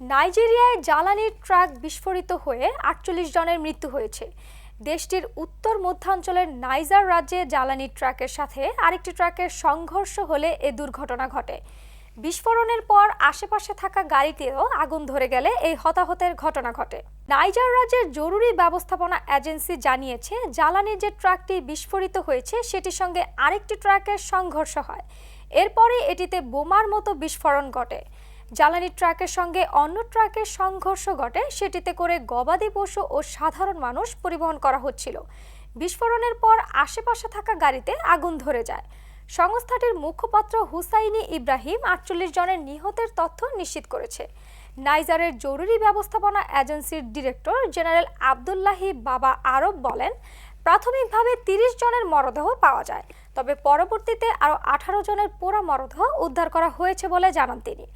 নাইজেরিয়ায় জ্বালানির ট্রাক বিস্ফোরিত হয়ে আটচল্লিশ জনের মৃত্যু হয়েছে। দেশটির উত্তর মধ্যাঞ্চলের নাইজার রাজ্যে জ্বালানি ট্রাকের সাথে আরেকটি ট্রাকের সংঘর্ষ হলে এ দুর্ঘটনা ঘটে। বিস্ফোরণের পর আশেপাশে থাকা গাড়িতেও আগুন ধরে গেলে এই হতাহতের ঘটনা ঘটে। নাইজার রাজ্যের জরুরি ব্যবস্থাপনা এজেন্সি জানিয়েছে, জ্বালানির যে ট্রাকটি বিস্ফোরিত হয়েছে, সেটির সঙ্গে আরেকটি ট্রাকের সংঘর্ষ হয়। এরপরে এটিতে বোমার মতো বিস্ফোরণ ঘটে। জ্বালানি ট্রাকের সঙ্গে অন্য ট্রাকের সংঘর্ষ ঘটে। সেটিতে করে গবাদি পশু ও সাধারণ মানুষ পরিবহন করা হচ্ছিল। বিস্ফোরণের পর আশেপাশে থাকা গাড়িতে আগুন ধরে যায়। সংস্থাটির মুখপাত্র হুসাইনি ইব্রাহিম আটচল্লিশ জনের নিহতের তথ্য নিশ্চিত করেছে। নাইজারের জরুরি ব্যবস্থাপনা এজেন্সির ডিরেক্টর জেনারেল আবদুল্লাহি বাবা আরব বলেন, প্রাথমিকভাবে তিরিশ জনের মরদেহ পাওয়া যায়, তবে পরবর্তীতে আরও আঠারো জনের পোড়া মরদেহ উদ্ধার করা হয়েছে বলে জানান তিনি।